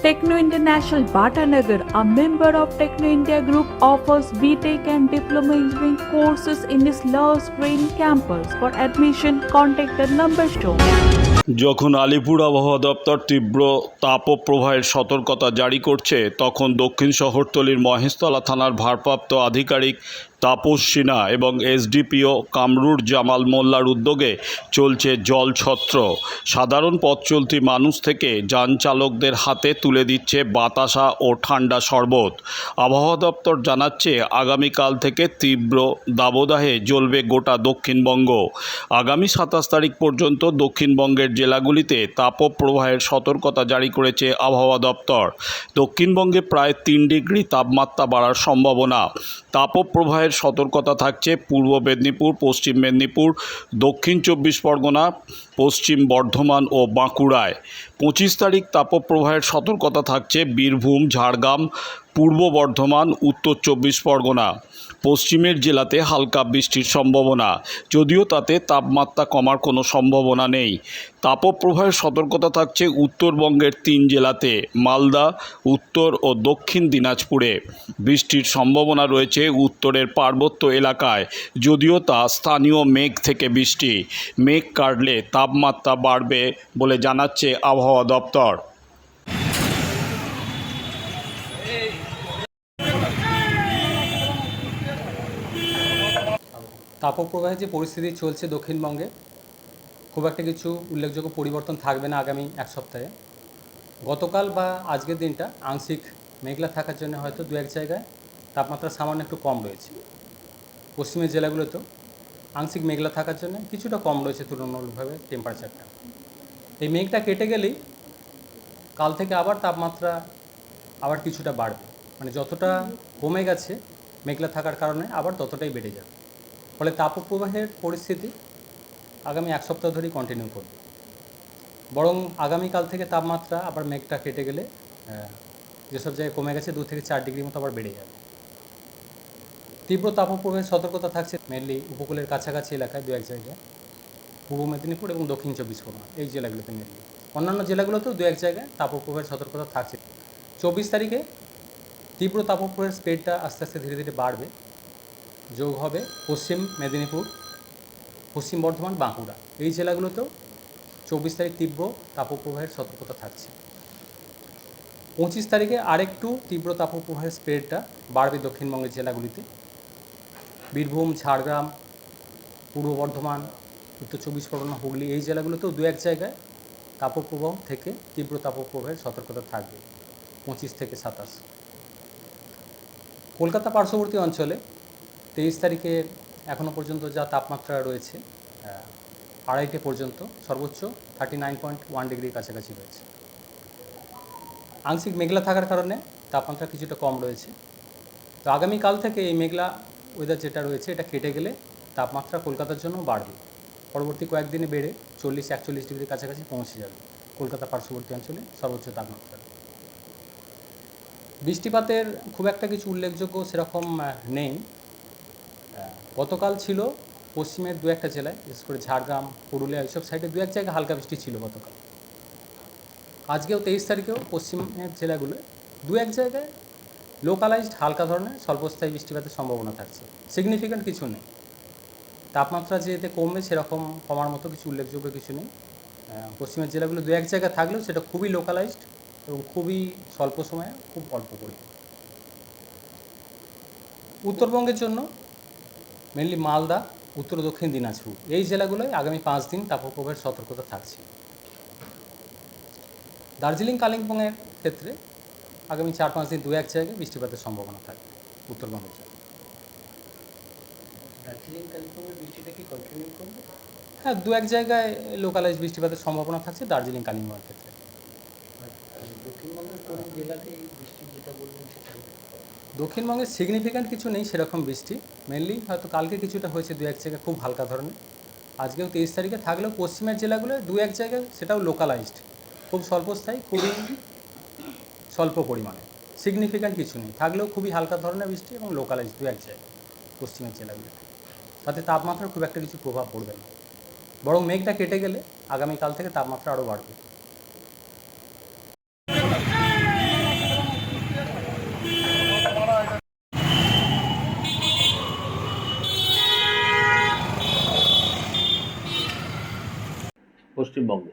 Techno International Bhatanagar, a member of Techno India Group, offers BTEC and Diploma Engineering courses in its Love Green campus. For admission, contact the number shown. যখন আলিপুর আবহাওয়া দপ্তর তীব্র তাপপ্রবাহের সতর্কতা জারি করছে তখন দক্ষিণ শহরতলির মহেশতলা থানার ভারপ্রাপ্ত আধিকারিক তাপস সিনহা এবং এসডিপিও কামরুর জামাল মোল্লার উদ্যোগে চলছে জল ছত্র। সাধারণ পথ চলতি মানুষ থেকে যান চালকদের হাতে তুলে দিচ্ছে বাতাসা ও ঠান্ডা শরবত। আবহাওয়া দপ্তর জানাচ্ছে, আগামীকাল থেকে তীব্র দাবদাহে জ্বলবে গোটা দক্ষিণবঙ্গ। আগামী সাতাশ তারিখ পর্যন্ত দক্ষিণবঙ্গের জেলাগুলিতে তাপপ্রবাহের সতর্কতা জারি করেছে আবহাওয়া দপ্তর। দক্ষিণবঙ্গে প্রায় তিন ডিগ্রি তাপমাত্রা বাড়ার সম্ভাবনা। তাপপ্রবাহের সতর্কতা থাকছে পূর্ব মেদিনীপুর পশ্চিম মেদিনীপুর দক্ষিণ চব্বিশ পরগনা পশ্চিম বর্ধমান ও বাঁকুড়ায়। পঁচিশ তারিখ তাপপ্রবাহের সতর্কতা থাকছে বীরভূম, ঝাড়গ্রাম, পূর্ব বর্ধমান, উত্তর চব্বিশ পরগনা। পশ্চিমের জেলাতে হালকা বৃষ্টির সম্ভাবনা, যদিও তাতে তাপমাত্রা কমার কোনো সম্ভাবনা নেই। তাপপ্রবাহের সতর্কতা থাকছে উত্তরবঙ্গের তিন জেলাতে, মালদা, উত্তর ও দক্ষিণ দিনাজপুরে। বৃষ্টির সম্ভাবনা রয়েছে উত্তরের পার্বত্য এলাকায়, যদিও তা স্থানীয় মেঘ থেকে বৃষ্টি। মেঘ কাটলে তাপমাত্রা বাড়বে বলে জানাচ্ছে আবহাওয়া দপ্তর। তাপপ্রবাহের যে পরিস্থিতি চলছে দক্ষিণবঙ্গে, খুব একটা কিছু উল্লেখযোগ্য পরিবর্তন থাকবে না আগামী এক সপ্তাহে। গতকাল বা আজকের দিনটা আংশিক মেঘলা থাকার জন্য হয়তো দু এক জায়গায় তাপমাত্রা সামান্য একটু কম রয়েছে। পশ্চিমের জেলাগুলোতেও আংশিক মেঘলা থাকার জন্য কিছুটা কম রয়েছে তুলনামূলকভাবে টেম্পারেচারটা এই মেঘটা কেটে গেলেই কাল থেকে আবার তাপমাত্রা আবার কিছুটা বাড়বে। মানে যতটা কমে গেছে মেঘলা থাকার কারণে আবার ততটাই বেড়ে যাবে। ফলে তাপপ্রবাহের পরিস্থিতি আগামী এক সপ্তাহ ধরেই কন্টিনিউ করবে। বরং আগামীকাল থেকে তাপমাত্রা আবার মেঘটা কেটে গেলে যেসব জায়গায় কমে গেছে দু থেকে চার ডিগ্রি মতো আবার বেড়ে যাবে। তীব্র তাপপ্রবাহের সতর্কতা থাকছে মেনলি উপকূলের কাছাকাছি এলাকায় দু এক জায়গায়। পূর্ব মেদিনীপুর এবং দক্ষিণ চব্বিশ পরগনা, এই জেলাগুলোতে মেনলি অন্যান্য জেলাগুলোতেও দু এক জায়গায় তাপপ্রবাহের সতর্কতা থাকছে। চব্বিশ তারিখে তীব্র তাপপ্রবাহের স্পিডটা আস্তে আস্তে ধীরে ধীরে বাড়বে। যোগ হবে পশ্চিম মেদিনীপুর, পশ্চিম বর্ধমান, বাঁকুড়া। এই জেলাগুলোতেও চব্বিশ তারিখ তীব্র তাপপ্রবাহের সতর্কতা থাকছে। পঁচিশ তারিখে আরেকটু তীব্র তাপপ্রবাহের স্প্রেডটা বাড়বে দক্ষিণবঙ্গের জেলাগুলিতে। বীরভূম, ঝাড়গ্রাম, পূর্ব বর্ধমান, উত্তর চব্বিশ পরগনা, হুগলি এই জেলাগুলোতেও দু এক জায়গায় তাপপ্রবাহ থেকে তীব্র তাপপ্রবাহের সতর্কতা থাকবে, পঁচিশ থেকে সাতাশ। কলকাতা পার্শ্ববর্তী অঞ্চলে তেইশ তারিখে এখনও পর্যন্ত যা তাপমাত্রা রয়েছে আড়াইটে পর্যন্ত সর্বোচ্চ থার্টি নাইন পয়েন্ট ওয়ান ডিগ্রির কাছাকাছি রয়েছে। আংশিক মেঘলা থাকার কারণে তাপমাত্রা কিছুটা কম রয়েছে। তো আগামীকাল থেকে এই মেঘলা ওয়েদার যেটা রয়েছে, এটা কেটে গেলে তাপমাত্রা কলকাতার জন্য বাড়বে। পরবর্তী কয়েকদিনে বেড়ে চল্লিশ, একচল্লিশ ডিগ্রির কাছাকাছি পৌঁছে যাবে কলকাতা পার্শ্ববর্তী অঞ্চলে সর্বোচ্চ তাপমাত্রা। বৃষ্টিপাতের খুব একটা কিছু উল্লেখযোগ্য সেরকম নেই। গতকাল ছিল পশ্চিমের দু একটা জেলায়, বিশেষ করে ঝাড়গ্রাম, পুরুলিয়া, এইসব সাইডে দু এক জায়গায় হালকা বৃষ্টি ছিল গতকাল। আজকেও তেইশ তারিখেও পশ্চিমের জেলাগুলো দু এক জায়গায় লোকালাইজড হালকা ধরনের, স্বল্পস্থায়ী বৃষ্টিপাতের সম্ভাবনা থাকছে। সিগনিফিক্যান্ট কিছু নেই। তাপমাত্রা যে এতে কমবে সেরকম কমার মতো কিছু উল্লেখযোগ্য কিছু নেই। পশ্চিমের জেলাগুলো দু এক জায়গায় থাকলেও সেটা খুবই লোকালাইজড এবং খুবই স্বল্প সময়ে খুব অল্প পরিমাণ। উত্তরবঙ্গের জন্য মেনলি মালদা, উত্তর দক্ষিণ দিনাজপুর, এই জেলাগুলোয় আগামী পাঁচ দিন তাপপ্রবাহের সতর্কতা থাকছে। দার্জিলিং কালিম্পংয়ের ক্ষেত্রে আগামী চার পাঁচ দিন দু এক জায়গায় বৃষ্টিপাতের সম্ভাবনা থাকবে উত্তরবঙ্গের জন্য। হ্যাঁ দু এক জায়গায় লোকালাইজ বৃষ্টিপাতের সম্ভাবনা থাকছে দার্জিলিং কালিম্পংয়ের ক্ষেত্রে। হবে? দক্ষিণবঙ্গে সিগনিফিক্যান্ট কিছু নেই সেরকম বৃষ্টি। মেনলি হয়তো কালকে কিছুটা হয়েছে দু এক জায়গায় খুব হালকা ধরনের। আজকেও তেইশ তারিখে থাকলেও পশ্চিমের জেলাগুলো দু এক জায়গায় সেটাও লোকালাইজড খুব স্বল্পস্থায়ী খুবই স্বল্প পরিমাণে। সিগনিফিক্যান্ট কিছু নেই। থাকলেও খুবই হালকা ধরনের বৃষ্টি এবং লোকালাইজড দু এক জায়গায়, পশ্চিমের জেলাগুলো তাতে তাপমাত্রার খুব একটা কিছু প্রভাব পড়বে না। বরং মেঘটা কেটে গেলে আগামীকাল থেকে তাপমাত্রা আরও বাড়বে। পশ্চিমবঙ্গে।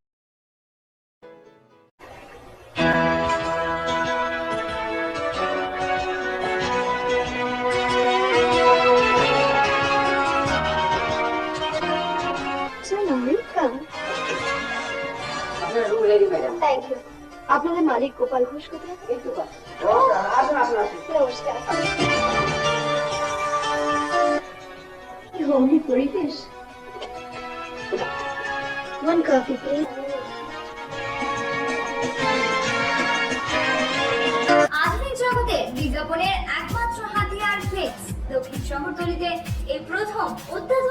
thank you আপনাদের মালিক গোপাল ঘোষ কোথায়? নমস্কার হোমলি পরিবেশ। One coffee, please. আধুনিক জগতে বিজ্ঞাপনের একমাত্র হাতিয়ার ফ্লেক্স দক্ষিণ শহরতলিতে এই প্রথম অত্যাধুনিক